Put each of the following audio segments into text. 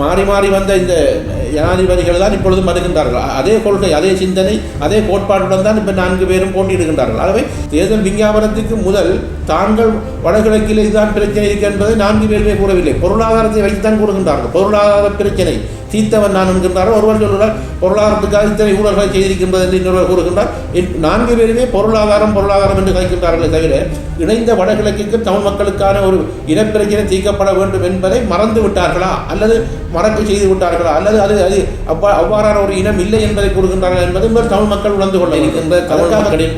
மாறி மாறி வந்த இந்த ஜனாதிபதிகள் தான் இப்பொழுது மறுக்கின்றார்கள் அதே கொள்கை அதே சிந்தனை அதே கோட்பாட்டுடன் தான் இப்போ நான்கு பேரும் போட்டியிடுகின்றார்கள். ஆகவே தேர்தல் விஞ்ஞாபனத்துக்கு முதல் தாங்கள் வடகிழக்கில் இதுதான் பிரச்சனை இருக்கு என்பதை நான்கு பேருமே கூறவில்லை. பொருளாதாரத்தை வைத்துத்தான் கூறுகின்றார்கள். பொருளாதார பிரச்சனை. தீர்த்தவன் நான் என்கின்றார் ஒருவர் சொல்கிறார் பொருளாதாரத்துக்காக இத்தனை ஊழல்களை செய்திருக்கின்றது என்று இன்னொருவர் கூறுகின்றார். நான்கு பேருமே பொருளாதாரம் பொருளாதாரம் என்று கலைக்கின்றார்களே தவிர இணைந்த வடகிழக்குக்கு தமிழ் மக்களுக்கான ஒரு இனப்பிரச்சனை தீர்க்கப்பட வேண்டும் என்பதை மறந்து விட்டார்களா? அல்லது மறக்க செய்து விட்டார்களா? அல்லது அது அது அவ்வா அவ்வாறான ஒரு இனம் இல்லை என்பதை கூறுகின்றார்கள் என்பது தமிழ் மக்கள் உணர்ந்து கொள்ள இருக்கின்ற தமிழ் மக்களின்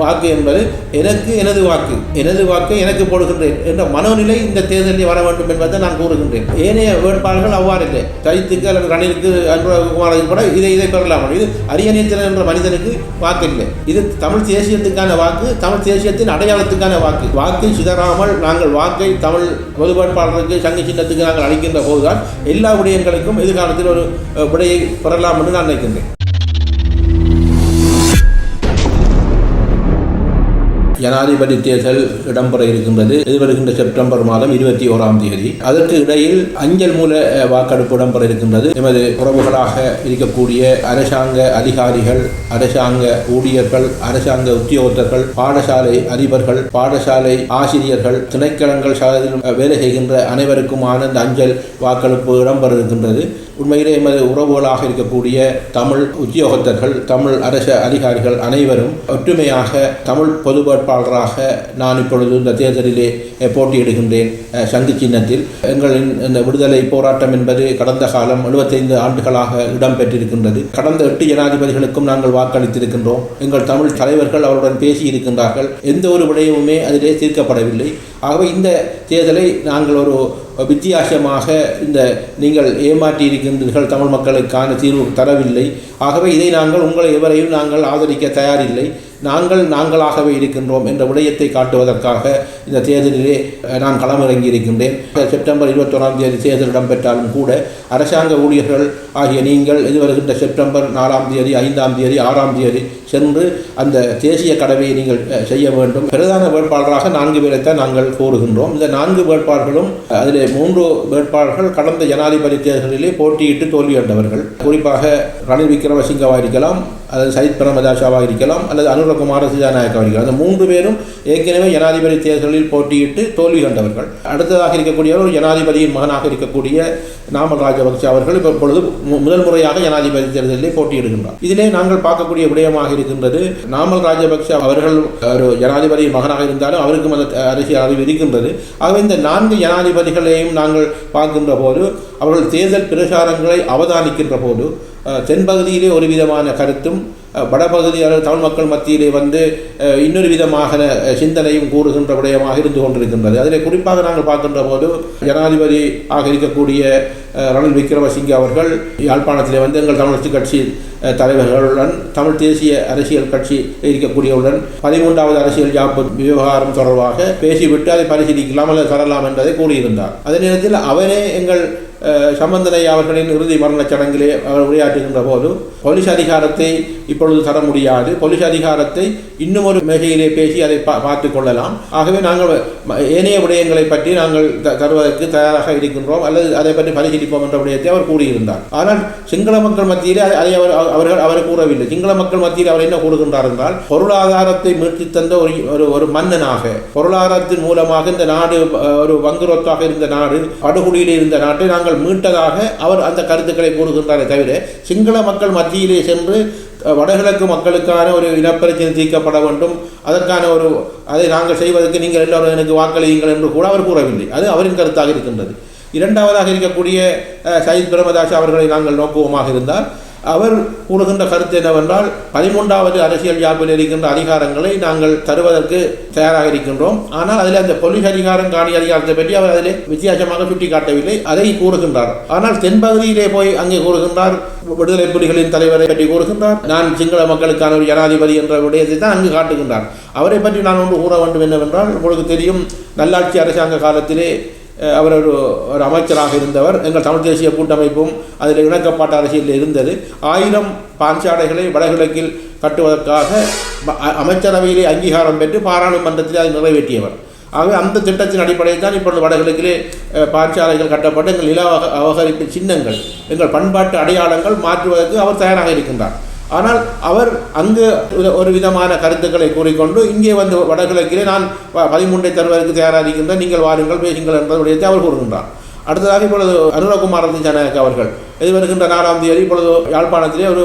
வாக்கு என்பது எனக்கு எனது வாக்கு எனது வாக்கை எனக்கு போடுகின்றேன் என்ற மனோநிலை இந்த தேர்தலில் வர வேண்டும் என்பதை நான் கூறுகின்றேன். ஏனைய வேட்பாளர்கள் அவ்வாறு இல்லை அல்லது ரணிலுக்கு அன்புகுமாருக்கு கூட இதை இதை பெறலாம். இது அரியநேத்திரன் என்ற மனிதனுக்கு வாக்கு இல்லை இது தமிழ் தேசியத்துக்கான வாக்கு தமிழ் தேசியத்தின் அடையாளத்துக்கான வாக்கு. வாக்கை சிதறாமல் நாங்கள் வாக்கை தமிழ் பொது வேட்பாளருக்கு சங்க சின்னத்துக்கு நாங்கள் அளிக்கின்ற போதுதான் எல்லா விடயங்களுக்கும் எதிர்காலத்தில் ஒரு விடையை பெறலாம் என்று நான் நினைக்கின்றேன். ஜனாதிபதி தேர்தல் இடம்பெற இருக்கின்றது. எதிர்வருகின்ற செப்டம்பர் மாதம் இருபத்தி ஓராம் தேதி. அதற்கு இடையில் அஞ்சல் மூல வாக்கெடுப்பு இடம்பெற இருக்கின்றது. எமது உறவுகளாக இருக்கக்கூடிய அரசாங்க அதிகாரிகள் அரசாங்க ஊழியர்கள் அரசாங்க உத்தியோகத்தர்கள் பாடசாலை அதிபர்கள் பாடசாலை ஆசிரியர்கள் திணைக்களங்கள் வேலை செய்கின்ற அனைவருக்குமான இந்த அஞ்சல் வாக்கெடுப்பு இடம்பெற இருக்கின்றது. உண்மையிலே எமது உறவுகளாக இருக்கக்கூடிய தமிழ் உத்தியோகத்தர்கள் தமிழ் அரச அதிகாரிகள் அனைவரும் ஒற்றுமையாக தமிழ் பொது வேட்பாளராக நான் இப்பொழுது இந்த தேர்தலிலே போட்டியிடுகின்றேன் சங்கு சின்னத்தில். எங்களின் இந்த விடுதலை போராட்டம் என்பது கடந்த காலம் 75 ஆண்டுகளாக இடம்பெற்றிருக்கின்றது. கடந்த எட்டு ஜனாதிபதிகளுக்கும் நாங்கள் வாக்களித்திருக்கின்றோம். எங்கள் தமிழ் தலைவர்கள் அவருடன் பேசியிருக்கின்றார்கள். எந்த ஒரு விடயமுமே அதிலே தீர்க்கப்படவில்லை. ஆகவே இந்த தேர்தலை நாங்கள் ஒரு வித்தியாசமாக இந்த நீங்கள் ஏமாற்றி இருக்கின்றீர்கள் தமிழ் மக்களுக்கான தீர்வு தரவில்லை. ஆகவே இதை நாங்கள் உங்களை எவரையும் நாங்கள் ஆதரிக்க தயாரில்லை. நாங்கள் நாங்களாகவே இருக்கின்றோம் என்ற விடயத்தை காட்டுவதற்காக இந்த தேர்தலிலே நான் களமிறங்கி இருக்கின்றேன் செப்டம்பர் இருபத்தொராம் தேதி தேர்தல் இடம்பெற்றாலும் கூட அரசாங்க ஊழியர்கள் ஆகிய நீங்கள் எதிர்வருகின்ற செப்டம்பர் நாலாம் தேதி ஐந்தாம் தேதி ஆறாம் தேதி சென்று அந்த தேசிய கடமையை நீங்கள் செய்ய வேண்டும். பிரதான வேட்பாளராக நான்கு பேரைத்தான் நாங்கள் கூறுகின்றோம் இந்த நான்கு வேட்பாளர்களும் அதிலே மூன்று வேட்பாளர்கள் கடந்த ஜனாதிபதி தேர்தலிலே போட்டியிட்டு தோல்வி கண்டவர்கள் குறிப்பாக ரணில் விக்ரமசிங்கவாக இருக்கலாம் அல்லது சயித் பிரமதாஷாவாக இருக்கலாம் அல்லது அனு குமார சிஜாநாயக்காவாக அவர்கள் அந்த மூன்று பேரும் ஏற்கனவே ஜனாதிபதி தேர்தலில் போட்டியிட்டு தோல்வி கண்டவர்கள். அடுத்ததாக இருக்கக்கூடிய ஒரு ஜனாதிபதியின் மகனாக இருக்கக்கூடிய நாமல் ராஜபக்ச அவர்கள் இப்போ இப்பொழுது முதல் முறையாக ஜனாதிபதி தேர்தலில் போட்டியிடுகின்றார். இதிலே நாங்கள் பார்க்கக்கூடிய விடயமாக இருக்கின்றது நாமல் ராஜபக்ச அவர்கள் ஒரு ஜனாதிபதியின் மகனாக இருந்தாலும் அவருக்கும் அந்த அரசியல் அறிவு இருக்கின்றது. ஆகவே இந்த நான்கு ஜனாதிபதிகளையும் நாங்கள் பார்க்கின்ற போது அவர்கள் தேர்தல் பிரச்சாரங்களை அவதானிக்கின்ற போது தென்பகுதியிலே ஒரு விதமான கருத்தும் அஹ், வடபகுதியாளர் தமிழ் மக்கள் மத்தியிலே வந்து இன்னொரு விதமாக சிந்தனையும் கூறுகின்ற விடயமாக இருந்து கொண்டிருக்கின்றது. அதில் குறிப்பாக நாங்கள் பார்க்கின்ற போது ஜனாதிபதி ஆக இருக்கக்கூடிய ரணில் விக்ரமசிங்கே அவர்கள் யாழ்ப்பாணத்திலே வந்து எங்கள் தமிழரசு கட்சி தலைவர்களுடன் தமிழ் தேசிய அரசியல் கட்சி இருக்கக்கூடியவுடன் பதிமூன்றாவது அரசியல் ஜாப்பு விவகாரம் தொடர்பாக பேசிவிட்டு அதை பரிசீலிக்கலாம் அல்லது தரலாம் என்பதை கூறியிருந்தார். அதே நேரத்தில் அவரே எங்கள் சம்பந்தனை அவர்களின் இறுதி மரணச் சடங்கிலே அவர் உரையாற்றுகின்ற போது போலீஸ் அதிகாரத்தை இப்பொழுது தர முடியாது. போலீஸ் அதிகாரத்தை இன்னும் ஒரு மிகையிலே பேசி அதை பா பார்த்து கொள்ளலாம். ஆகவே நாங்கள் ஏனைய விடயங்களை பற்றி நாங்கள் த- தருவதற்கு தயாராக இருக்கின்றோம். அல்லது அதை பற்றி பரிசீலிப்போம் என்ற விடயத்தை அவர் கூறியிருந்தார். ஆனால் சிங்கள மக்கள் மத்தியிலே அதை- அவர் அவர்கள் அவர் கூறவில்லை. சிங்கள மக்கள் மத்தியில் அவர் என்ன கூறுகின்றார் என்றால் பொருளாதாரத்தை மீட்சி தந்த ஒரு ஒரு ஒரு மன்னனாக பொருளாதாரத்தின் மூலமாக இந்த நாடு ஒரு வங்குரத்தாக இருந்த நாடு படுகொலியில் இருந்த நாட்டை நாங்கள் மீட்டதாக அவர் அந்த கருத்துக்களை கூறுகின்றாரே தவிர சிங்கள மக்கள் மத்தியிலே சென்று வடகிழக்கு மக்களுக்கான ஒரு இனப்பிரச்சனை தீர்க்கப்பட வேண்டும். அதற்கான ஒரு அதை நாங்கள் செய்வதற்கு நீங்கள் எல்லோரும் எனக்கு வாக்களியுங்கள் என்று கூட அவர் கூறவில்லை. அது அவரின் கருத்தாக இருக்கின்றது. இரண்டாவதாக இருக்கக்கூடிய சயித் பிரமதாஸ் அவர்களை நாங்கள் நோக்குவோமாக இருந்தால் அவர் கூறுகின்ற கருத்து என்னவென்றால் பதிமூன்றாவது அரசியல் யாப்பில் இருக்கின்ற அதிகாரங்களை நாங்கள் தருவதற்கு தயாராக இருக்கின்றோம். ஆனால் அதில் அந்த போலீஸ் அதிகாரம் காணி அதிகாரத்தை பற்றி அவர் அதில் வித்தியாசமாக சுட்டிக்காட்டவில்லை. அதை கூறுகின்றார். ஆனால் தென்பகுதியிலே போய் அங்கே கூறுகின்றார் விடுதலை புலிகளின் தலைவரை பற்றி கூறுகின்றார். நான் சிங்கள மக்களுக்கான ஒரு ஜனாதிபதி என்ற விடயத்தை தான் அங்கு காட்டுகின்றார். அவரை பற்றி நான் ஒன்று கூற வேண்டும் என்னவென்றால் உங்களுக்கு தெரியும் நல்லாட்சி அரசாங்க காலத்திலே அவர் ஒரு ஒரு அமைச்சராக இருந்தவர். எங்கள் தமிழ் தேசிய கூட்டமைப்பும் அதில் இணக்கப்பாட்டு அரசியலில் இருந்தது. ஆயிரம் பாஞ்சாடைகளை வடகிழக்கில் கட்டுவதற்காக அமைச்சரவையிலே அங்கீகாரம் பெற்று பாராளுமன்றத்தில் அதை நிறைவேற்றியவர். ஆகவே அந்த திட்டத்தின் அடிப்படையில் தான் இப்பொழுது வடகிழக்கிலே பாஞ்சாலைகள் கட்டப்பட்டு எங்கள் நில அபக- அபகரிப்பு சின்னங்கள் எங்கள் பண்பாட்டு அடையாளங்கள் மாற்றுவதற்கு அவர் தயாராக இருக்கின்றார். ஆனால் அவர் அங்கு ஒரு- ஒரு விதமான கருத்துக்களை கூறிக்கொண்டு இங்கே வந்து வடகிழக்கிலே நான் பதிமூன்றை தருவதற்கு தயாராக இருக்கின்றேன். நீங்கள் வாருங்கள் பேசுங்கள் என்பதை அவர் கூறுகின்றார். அடுத்ததாக இப்பொழுது அருணகுமார் ஜனநாயக் அவர்கள். எதிர்வருகின்ற நாலாம் தேதி இப்பொழுது யாழ்ப்பாணத்திலே ஒரு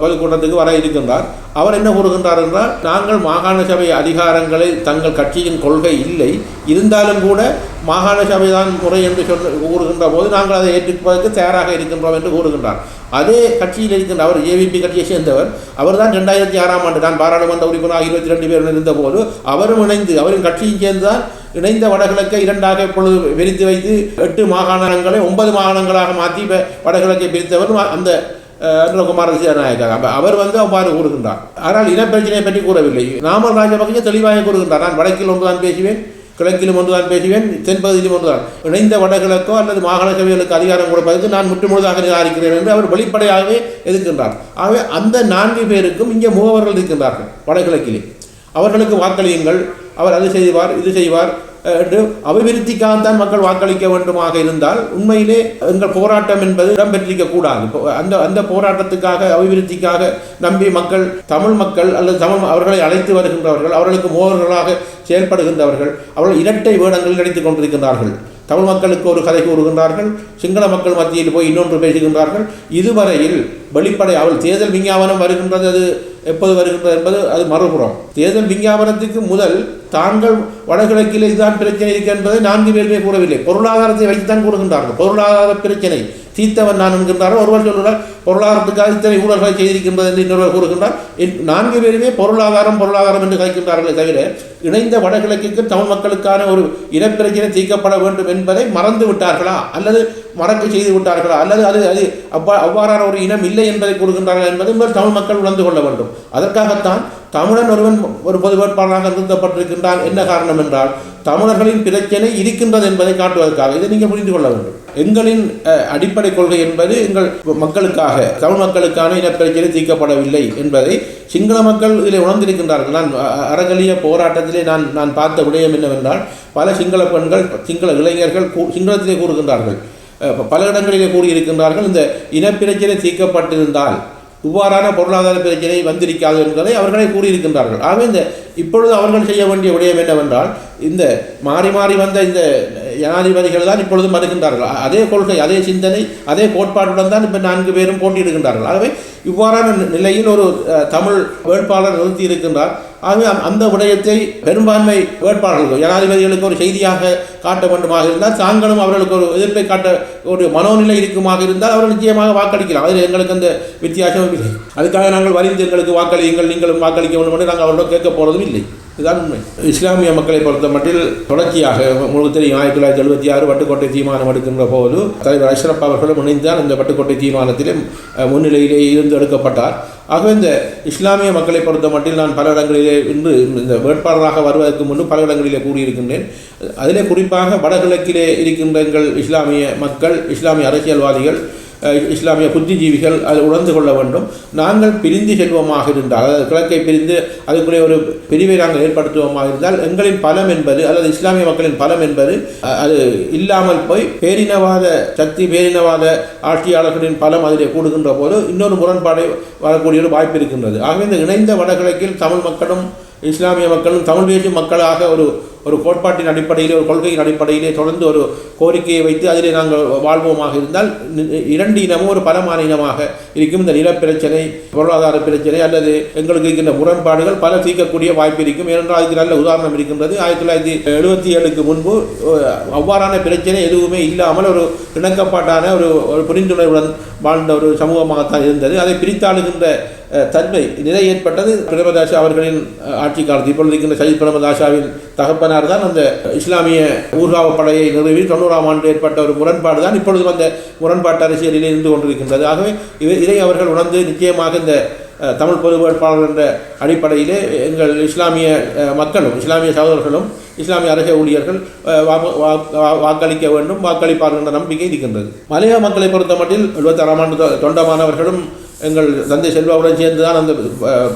பொதுக்கூட்டத்துக்கு வர இருக்கின்றார். அவர் என்ன கூறுகின்றார் என்றால் நாங்கள் மாகாண சபை அதிகாரங்களை தங்கள் கட்சியின் கொள்கை இல்லை. இருந்தாலும் கூட மாகாண சபை தான் முறை என்று சொல்ல கூறுகின்ற போது நாங்கள் அதை ஏற்றுப்பதற்கு தயாராக இருக்கின்றோம் என்று கூறுகின்றார். அதே கட்சியில் இருக்கின்ற அவர் ஏவிபி கட்சியை சேர்ந்தவர். அவர் தான் ரெண்டாயிரத்தி ஆறாம் ஆண்டு நான் பாராளுமன்ற உறுப்பினர் இருபத்தி ரெண்டு பேர் இருந்தபோது அவரும் இணைந்து அவரின் கட்சியும் சேர்ந்து தான் இணைந்த வடகிழக்கை இரண்டாக இப்பொழுது பிரித்து வைத்து எட்டு மாகாணங்களை ஒன்பது மாகாணங்களாக மாற்றி வடகிழக்கை பிரித்தவர் அந்த அஹ், அனுரகுமார அவர் வந்து அவ்வாறு கூறுகின்றார். ஆனால் இனப்பிரச்சனையை பற்றி கூறவில்லை. நாமல் ராஜபக்சே தெளிவாக கூறுகின்றார். நான் வடக்கில் ஒன்றுதான் பேசுவேன் கிழக்கிலும் ஒன்றுதான் பேசுவேன் தென்பகுதியிலும் ஒன்றுதான். இணைந்த வடகிழக்கோ அல்லது மாகாண சபைகளுக்கு அதிகாரம் கொடுப்பதற்கு நான் முற்றுமுழுதாக நிராகரிக்கிறேன் என்று அவர் வெளிப்படையாகவே எதிர்க்கின்றார். ஆகவே அந்த நான்கு பேருக்கும் இங்கே மூவர்கள் இருக்கின்றார்கள் வடகிழக்கிலே. அவர்களுக்கு வாக்களியுங்கள். அவர் அது செய்வார் இது செய்வார் என்று என்று அபிவிருத்திக்காகத்தான் மக்கள் வாக்களிக்க வேண்டுமாக இருந்தால் உண்மையிலே எங்கள் போராட்டம் என்பது இடம்பெற்றிருக்க கூடாது. அந்த அந்த போராட்டத்துக்காக அபிவிருத்திக்காக நம்பி மக்கள் தமிழ் மக்கள் அல்லது தமிழ் அவர்களை அழைத்து வருகின்றவர்கள் அவர்களுக்கு மோதல்களாக செயல்படுகின்றவர்கள் அவர்கள் இரட்டை வேடங்களில் நடித்துக் கொண்டிருக்கின்றார்கள். தமிழ் மக்களுக்கு ஒரு கதை கூறுகின்றார்கள் சிங்கள மக்கள் மத்தியில் போய் இன்னொன்று பேசுகின்றார்கள். இதுவரையில் வெளிப்படை அவள் தேர்தல் விஞ்ஞாபனம் வருகின்றது அது எப்போது வருகின்றது என்பது அது மறுபுறம். தேர்தல் விஞ்ஞாபனத்துக்கு முதல் தாங்கள் வடகிழக்கில் இதுதான் பிரச்சனை இருக்கு என்பதை நான்கு பேருமே கூறவில்லை. பொருளாதாரத்தை வைத்துத்தான் கூறுகின்றார்கள். பொருளாதார பிரச்சனை. தீர்த்தவன் நான் என்கின்றார் ஒருவர் சொல்கிறார் பொருளாதாரத்துக்காக இத்தனை ஊழல்களை செய்திருக்கின்றது என்று இன்னொருவர் கூறுகின்றார். நான்கு பேருமே பொருளாதாரம் பொருளாதாரம் என்று கலைக்கின்றார்களே தவிர இணைந்த வடகிழக்குக்கு தமிழ் மக்களுக்கான ஒரு இனப்பிரச்சனை தீர்க்கப்பட வேண்டும் என்பதை மறந்து விட்டார்களா? அல்லது மறக்க செய்து விட்டார்களா? அல்லது அது அது அவ்வா அவ்வாறான ஒரு இனம் இல்லை என்பதை கூறுகின்றார்கள் என்பதை தமிழ் மக்கள் உணர்ந்து கொள்ள வேண்டும். அதற்காகத்தான் தமிழன் ஒருவன் ஒரு பொது வேட்பாளராக நிறுத்தப்பட்டிருக்கின்றான். என்ன காரணம் என்றால் தமிழர்களின் பிரச்சனை இருக்கின்றது என்பதை காட்டுவதற்காக. இதை நீங்கள் புரிந்து கொள்ள வேண்டும். எங்களின் அடிப்படை கொள்கை என்பது எங்கள் மக்களுக்காக தமிழ் மக்களுக்கான இனப்பிரச்சனை தீர்க்கப்படவில்லை என்பதை சிங்கள மக்கள் இதில் உணர்ந்திருக்கின்றார்கள். நான் அறகலிய போராட்டத்திலே நான் நான் பார்த்த விடயம் என்னவென்றால் பல சிங்கள பெண்கள் சிங்கள இளைஞர்கள் கூ- சிங்களத்திலே கூறுகின்றார்கள். பல இடங்களிலே கூறியிருக்கின்றார்கள் இந்த இனப்பிரச்சனை தீர்க்கப்பட்டிருந்தால் இவ்வாறான பொருளாதார பிரச்சனை வந்திருக்காது என்பதை அவர்களே கூறியிருக்கின்றார்கள். ஆகவே இந்த இப்பொழுது அவர்கள் செய்ய வேண்டிய விடயம் என்னவென்றால் இந்த மாறி மாறி வந்த இந்த ஜனாதிபதிகள் தான் இப்பொழுது மறுக்கின்றார்கள். அதே கொள்கை அதே சிந்தனை அதே கோட்பாட்டுடன் தான் இப்போ நான்கு பேரும் போட்டியிடுகின்றார்கள். ஆகவே இவ்வாறான நிலையில் ஒரு தமிழ் வேட்பாளர் நிறுத்தி இருக்கின்றார். ஆகவே அந்த- விடயத்தை பெரும்பான்மை வேட்பாளர்கள் ஜனாதிபதிகளுக்கு ஒரு செய்தியாக காட்ட வேண்டுமாக இருந்தால் தாங்களும் அவர்களுக்கு ஒரு எதிர்ப்பை காட்ட ஒரு மனோநிலை இருக்குமாக இருந்தால் அவர்கள் நிச்சயமாக வாக்களிக்கலாம். அதில் எங்களுக்கு அந்த வித்தியாசமும் இல்லை. அதுக்காக நாங்கள் வரிந்து எங்களுக்கு வாக்களியுங்கள் நீங்களும் வாக்களிக்க வேண்டும் என்று நாங்கள் அவர்களிடம் கேட்க போகிறதும் இல்லை. இதுதான் உண்மை. இஸ்லாமிய மக்களை பொறுத்த மட்டில் தொடர்ச்சியாக உங்களுக்கு தெரியும் ஆயிரத்தி தொள்ளாயிரத்தி எழுபத்தி ஆறு வட்டுக்கோட்டை தீர்மானம் எடுக்கின்ற போது தலைவர் அஷ்ரப் அவர்களும் இணைந்துதான் இந்த வட்டுக்கோட்டை தீர்மானத்திலே முன்னிலையிலே இருந்து எடுக்கப்பட்டார். ஆகவே இந்த இஸ்லாமிய மக்களை பொறுத்த மட்டில் நான் பல இடங்களிலே இன்று இந்த வேட்பாளராக வருவதற்கு முன்பு பல இடங்களிலே கூறியிருக்கின்றேன். அதிலே குறிப்பாக வடகிழக்கிலே இருக்கின்ற எங்கள் இஸ்லாமிய மக்கள் இஸ்லாமிய அரசியல்வாதிகள் இஸ்லாமிய புத்திஜீவிகள் அதை உணர்ந்து கொள்ள வேண்டும். நாங்கள் பிரிந்து செல்வோமாக இருந்தால் அதாவது கிழக்கை பிரிந்து அதுக்குள்ளே ஒரு பிரிவை நாங்கள் ஏற்படுத்துவோமாக இருந்தால் எங்களின் பலம் என்பது அல்லது இஸ்லாமிய மக்களின் பலம் என்பது அது இல்லாமல் போய் பேரினவாத சக்தி பேரினவாத ஆட்சியாளர்களின் பலம் அதிலே கூடுகின்ற போது இன்னொரு முரண்பாடு வரக்கூடிய ஒரு வாய்ப்பு இருக்கின்றது. ஆகவே இந்த இணைந்த வடகிழக்கில் தமிழ் மக்களும் இஸ்லாமிய மக்களும் தமிழ் பேசும் மக்களாக ஒரு ஒரு கோட்பாட்டின் அடிப்படையிலே ஒரு கொள்கையின் அடிப்படையிலே தொடர்ந்து ஒரு கோரிக்கையை வைத்து அதிலே நாங்கள் வாழ்வோமாக இருந்தால் இரண்டு இனமும் ஒரு பலமான இனமாக இருக்கும். இந்த நிலப்பிரச்சனை பொருளாதார பிரச்சனை அல்லது எங்களுக்கு இருக்கின்ற முரண்பாடுகள் பல தீர்க்கக்கூடிய வாய்ப்பு இருக்கும். ஏனென்றால் அதுக்கு நல்ல உதாரணம் இருக்கின்றது. ஆயிரத்தி தொள்ளாயிரத்தி எழுபத்தி ஏழுக்கு முன்பு அவ்வாறான பிரச்சனை எதுவுமே இல்லாமல் ஒரு இணக்கப்பாட்டான ஒரு ஒரு புரிந்துணர்வுடன் வாழ்ந்த ஒரு சமூகமாகத்தான் இருந்தது. அதை பிரித்தாளுகின்ற தன்மை நிலை ஏற்பட்டது. பிரேமதாசா அவர்களின் ஆட்சி காலத்தில். இப்பொழுது இருக்கின்ற சஜித் பிரேமதாசாவின் தகப்பனார் தான் அந்த இஸ்லாமிய ஊர்காவ படையை நிறுவி தொண்ணூறாம் ஆண்டு ஏற்பட்ட ஒரு முரண்பாடு தான் இப்பொழுது அந்த முரண்பாட்டு அரசியலில் இருந்து கொண்டிருக்கின்றது. ஆகவே இவை- இதை அவர்கள் உணர்ந்து நிச்சயமாக இந்த தமிழ் பொது வேட்பாளர் என்ற அடிப்படையிலே எங்கள் இஸ்லாமிய மக்களும் இஸ்லாமிய சகோதரர்களும் இஸ்லாமிய அரச ஊழியர்கள் வா- வா- வா- வாக்களிக்க வேண்டும் வாக்களிப்பார்கள் என்ற நம்பிக்கை இருக்கின்றது. மலையாள மக்களை பொறுத்த மட்டில் எழுபத்தாறாம் ஆண்டு தொண்டமானவர்களும் எங்கள் தந்தை செல்வாவுடன் சேர்ந்து தான் அந்த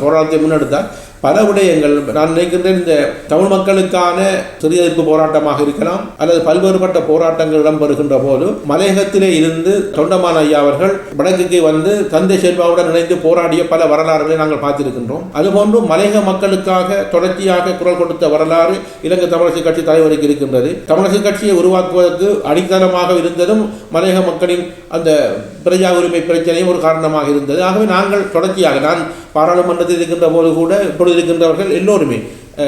போராட்டத்தை முன்னெடுத்தார். பல விடயங்கள் நான் நினைக்கின்றேன் இந்த தமிழ் மக்களுக்கான சிறிய எதிர்ப்பு போராட்டமாக இருக்கலாம் அல்லது பல்வேறுபட்ட போராட்டங்கள் இடம்பெறுகின்ற போது மலையகத்திலே இருந்து தொண்டமான ஐயா அவர்கள் வடக்குக்கு வந்து தந்தை செல்வாவுடன் இணைந்து போராடிய பல வரலாறுகளை நாங்கள் பார்த்திருக்கின்றோம். அதுபோன்று மலையக மக்களுக்காக தொடர்ச்சியாக குரல் கொடுத்த வரலாறு இலங்கை தமிழரசு கட்சி தலைவருக்கு இருக்கின்றது. தமிழரசு கட்சியை உருவாக்குவதற்கு அடித்தளமாக இருந்ததும் மலையக மக்களின் அந்த பிரஜா உரிமை பிரச்சனையும் ஒரு காரணமாக இருந்தது. ஆகவே நாங்கள் தொடர்ச்சியாக நான் பாராளுமன்றத்தில் இருக்கின்ற போது கூட இப்பொழுது இருக்கின்றவர்கள் எல்லோருமே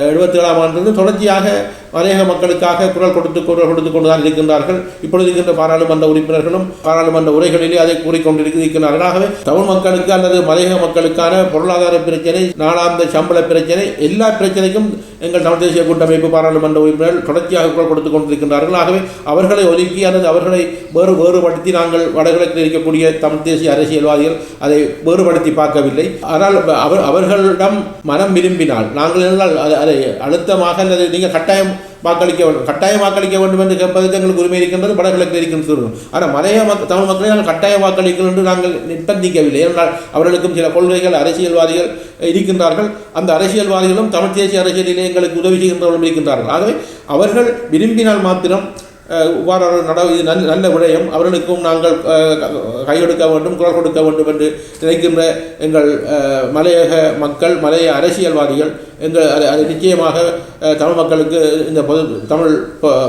எழுபத்தி ஏழாம் ஆண்டிலிருந்து தொடர்ச்சியாக மலையக மக்களுக்காக குரல் கொடுத்து குரல் கொடுத்து கொண்டு தான் இருக்கின்றார்கள். இப்பொழுது இருக்கின்ற பாராளுமன்ற உறுப்பினர்களும் பாராளுமன்ற உரைகளிலே அதை கூறிக்கொண்டிருக்கிறார்கள் ஆகவே தமிழ் மக்களுக்கு அல்லது மலையக மக்களுக்கான பொருளாதார பிரச்சனை நாளாந்த சம்பள பிரச்சனை எல்லா பிரச்சனைக்கும் எங்கள் தமிழ் தேசிய கூட்டமைப்பு பாராளுமன்ற உறுப்பினர்கள் தொடர்ச்சியாக குரல் கொடுத்து கொண்டிருக்கின்றார்கள். ஆகவே அவர்களை ஒதுக்கி அல்லது அவர்களை வேறு வேறுபடுத்தி நாங்கள் வடகிழக்கில் இருக்கக்கூடிய தமிழ் தேசிய அரசியல்வாதிகள் அதை வேறுபடுத்தி பார்க்கவில்லை. ஆனால் அவர் அவர்களிடம் மனம் விரும்பினால் நாங்கள் இருந்தால் அதை அதை அழுத்தமாக அல்லது நீங்கள் கட்டாயம் வாக்களிக்க வேண்டும். கட்டாயம் வாக்களிக்க வேண்டும் என்று கேட்பதற்கு எங்களுக்கு உரிமை இருக்கின்றது வடகிழக்கு இருக்கின்றது ஆனால் மலைய மக்கள் தமிழ் மக்களை நாங்கள் கட்டாய வாக்களிக்கணும் என்று நாங்கள் நிர்பந்திக்கவில்லை. ஏனென்றால் அவர்களுக்கும் சில கொள்கைகள் அரசியல்வாதிகள் இருக்கின்றார்கள். அந்த அரசியல்வாதிகளும் தமிழ் தேசிய அரசியலிலே எங்களுக்கு உதவி செய்கின்றவர்களும் இருக்கின்றார்கள். ஆகவே அவர்கள் விரும்பினால் மாத்திரம் இவ்வாறு நட இது நல்ல நல்ல விடயம். அவர்களுக்கும் நாங்கள் கையெடுக்க வேண்டும் குரல் கொடுக்க வேண்டும் என்று நினைக்கின்ற எங்கள் மலையக மக்கள் மலைய அரசியல்வாதிகள் எங்கள் அது அது நிச்சயமாக தமிழ் மக்களுக்கு இந்த பொது தமிழ்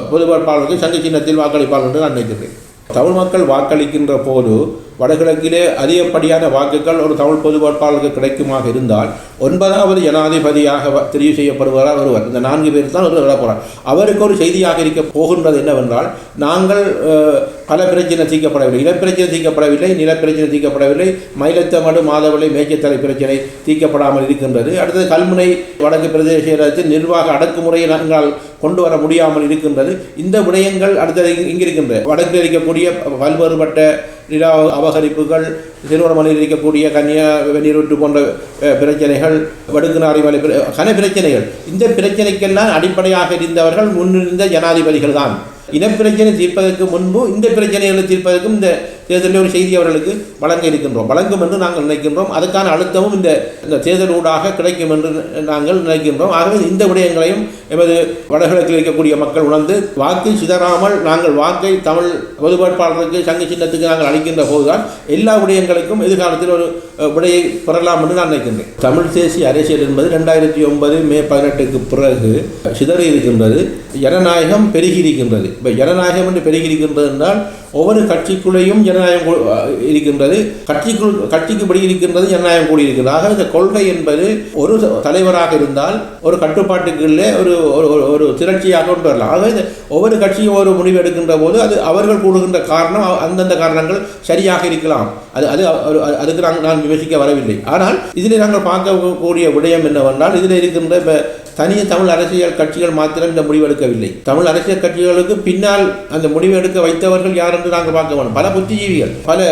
பொது வேட்பாளருக்கு சங்க சின்னத்தில் வாக்களிப்பார்கள் என்று நான் நினைக்கிறேன் தமிழ் மக்கள் வாக்களிக்கின்ற போது வடகிழக்கிலே அதிகப்படியான வாக்குகள் ஒரு தமிழ் பொது வேட்பாளருக்கு கிடைக்குமாக இருந்தால் ஒன்பதாவது ஜனாதிபதியாக தெரிவு செய்யப்படுவார் ஒருவர். இந்த நான்கு பேர் தான் ஒருவர் வரப்போகிறார் அவருக்கு ஒரு செய்தியாக இருக்க போகின்றது என்னவென்றால் நாங்கள் பல பிரச்சனை தீர்க்கப்படவில்லை. இனப்பிரச்சனை தீர்க்கப்படவில்லை நிலப்பிரச்சனை தீர்க்கப்படவில்லை. மயிலத்தமடு மாதவளை மேய்ச்சத்தலை பிரச்சனை தீர்க்கப்படாமல் இருக்கின்றது. அடுத்தது கல்முனை வடக்கு பிரதேச நிர்வாக அடக்குமுறையை நாங்கள் கொண்டு வர முடியாமல் இருக்கின்றது. இந்த விடயங்கள் அடுத்தது இங்கிருக்கின்றது. வடக்கில் இருக்கக்கூடிய பல்வேறுபட்ட நிலா அபகரிப்புகள் திருவண்ணாமலையில் இருக்கக்கூடிய கன்னியா வெந்நீரூற்று போன்ற பிரச்சனைகள் வடுக்குநாரி மலை கன பிரச்சனைகள். இந்த பிரச்சனைக்கெல்லாம் அடிப்படையாக இருந்தவர்கள் முன்னிருந்த ஜனாதிபதிகள் தான். இனப்பிரச்சனை தீர்ப்பதற்கு முன்பு இந்த பிரச்சனைகளை தீர்ப்பதற்கும் இந்த தேர்தலில் ஒரு செய்தி அவர்களுக்கு வழங்க இருக்கின்றோம். வழங்கும் என்று நாங்கள் நினைக்கின்றோம். அதுக்கான அழுத்தமும் இந்த இந்த தேர்தல் ஊடாக கிடைக்கும் என்று நாங்கள் நினைக்கின்றோம். ஆகவே இந்த விடயங்களையும் எமது வடகிழக்கில் இருக்கக்கூடிய மக்கள் உணர்ந்து வாக்கு சிதறாமல் நாங்கள் வாக்கை தமிழ் பொது வேட்பாளருக்கு சங்க சின்னத்துக்கு நாங்கள் அளிக்கின்ற போதுதான் எல்லா விடயங்களுக்கும் எதிர்காலத்தில் ஒரு விடையை பெறலாம் என்று நான் நினைக்கின்றேன். தமிழ் தேசிய அரசியல் என்பது ரெண்டாயிரத்தி ஒன்பது மே பதினெட்டுக்கு பிறகு சிதறி இருக்கின்றது ஜனநாயகம் பெருகி இருக்கின்றது. இப்போ ஜனநாயகம் என்று பெருகி இருக்கின்றது என்றால் ஒவ்வொரு கட்சிக்குள்ளேயும் ஜனநாயகம் இருக்கின்றது. கட்சிக்குள் கட்சிக்கு படி இருக்கின்றது ஜனநாயகம் கூடி இருக்கின்றது ஆக இந்த கொள்கை என்பது ஒரு தலைவராக இருந்தால் ஒரு கட்டுப்பாட்டுக்குள்ளே ஒரு ஒரு திரட்சியாக கொண்டு வரலாம். ஆக இந்த ஒவ்வொரு கட்சியும் ஒரு முடிவு எடுக்கின்ற போது அது அவர்கள் கூடுகின்ற காரணம் அந்தந்த காரணங்கள் சரியாக இருக்கலாம். அது அது அதுக்கு நாங்கள் நான் விமர்சிக்க வரவில்லை. ஆனால் இதில் நாங்கள் பார்க்கக்கூடிய விடயம் என்னவென்றால் இதில் இருக்கின்ற இப்போ தனிய தமிழ் அரசியல் கட்சிகள் மாத்திரம் இந்த முடிவெடுக்கவில்லை தமிழ் அரசியல் கட்சிகளுக்கு பின்னால் அந்த முடிவெடுக்க வைத்தவர்கள் யார் என்று நாங்கள் பார்க்க வேண்டும் பல புத்திஜீவிகள் பல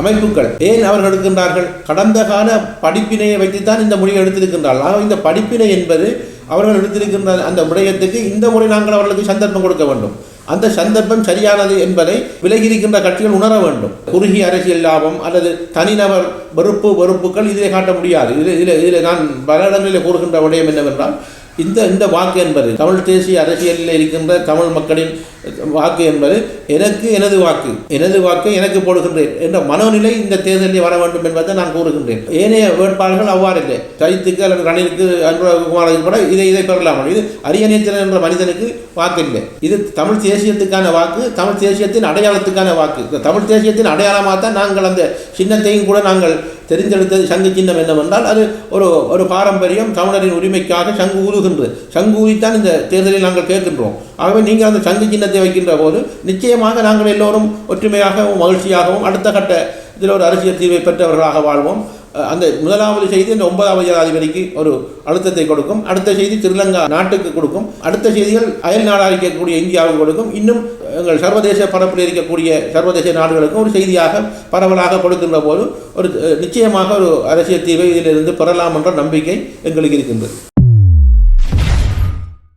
அமைப்புகள் ஏன் அவர்கள் எடுக்கின்றார்கள்? கடந்த கால படிப்பினையை வைத்துத்தான் இந்த முடிவை எடுத்திருக்கின்றார்கள். ஆக இந்த படிப்பினை என்பது அவர்கள் எடுத்திருக்கின்ற அந்த விடயத்துக்கு இந்த முறை நாங்கள் அவர்களுக்கு சந்தர்ப்பம் கொடுக்க வேண்டும். அந்த சந்தர்ப்பம் சரியானது என்பதை விலகியிருக்கின்ற கட்சிகள் உணர வேண்டும். குறுகிய அரசியல் லாபம் அல்லது தனிநபர் வெறுப்பு வெறுப்புகள் இதிலே காட்ட முடியாது. இதில் இதில் இதில் நான் பல இடங்களில் கூறுகின்ற விடயம் என்னவென்றால் இந்த இந்த வாக்கு என்பது தமிழ் தேசிய அரசியலில் இருக்கின்ற தமிழ் மக்களின் வாக்கு என்பது எனக்கு எனது வாக்கு எனது வாக்கை எனக்கு போடுகின்றேன் என்ற மனோநிலை இந்த தேர்தலில் வர வேண்டும் என்பதை நான் கூறுகின்றேன். ஏனைய வேட்பாளர்கள் அவ்வாறு இல்லை சைத்துக்கு அல்லது ரணிலுக்கு அன்புகுமாருக்கு கூட இதை இதை பெறலாம்? இது அரியநேத்திரன் என்ற மனிதனுக்கு வாக்கு இல்லை இது தமிழ் தேசியத்துக்கான வாக்கு தமிழ் தேசியத்தின் அடையாளத்துக்கான வாக்கு. இந்த தமிழ் தேசியத்தின் அடையாளமாக தான் நாங்கள் அந்த சின்னத்தையும் கூட நாங்கள் தெரிந்தெடுத்தது சங்கு சின்னம் என்னவென்றால் அது ஒரு ஒரு பாரம்பரியம் தமிழரின் உரிமைக்காக சங்கு ஊதுகின்றது. சங்கு ஊதித்தான் இந்த தேர்தலில் நாங்கள் கேட்கின்றோம். ஆகவே நீங்கள் அந்த சங்கு சின்னத்தை வைக்கின்ற போது நிச்சயமாக நாங்கள் எல்லோரும் ஒற்றுமையாகவும் மகிழ்ச்சியாகவும் அடுத்த கட்ட இதில் ஒரு அரசியல் தீர்வை பெற்றவர்களாக வாழ்வோம். அந்த முதலாவது செய்தி அந்த ஒன்பதாவது ஜனாதிபதிக்கு ஒரு அழுத்தத்தை கொடுக்கும். அடுத்த செய்தி திருலங்கா நாட்டுக்கு கொடுக்கும். அடுத்த செய்திகள் அயல் நாடாக இருக்கக்கூடிய இந்தியாவுக்கு கொடுக்கும். இன்னும் எங்கள் சர்வதேச பரப்பில் இருக்கக்கூடிய சர்வதேச நாடுகளுக்கும் ஒரு செய்தியாக பரவலாக கொடுக்கின்ற போது ஒரு நிச்சயமாக ஒரு அரசியல் தீர்வை இதிலிருந்து பெறலாம் என்ற நம்பிக்கை எங்களுக்கு இருக்கின்றது.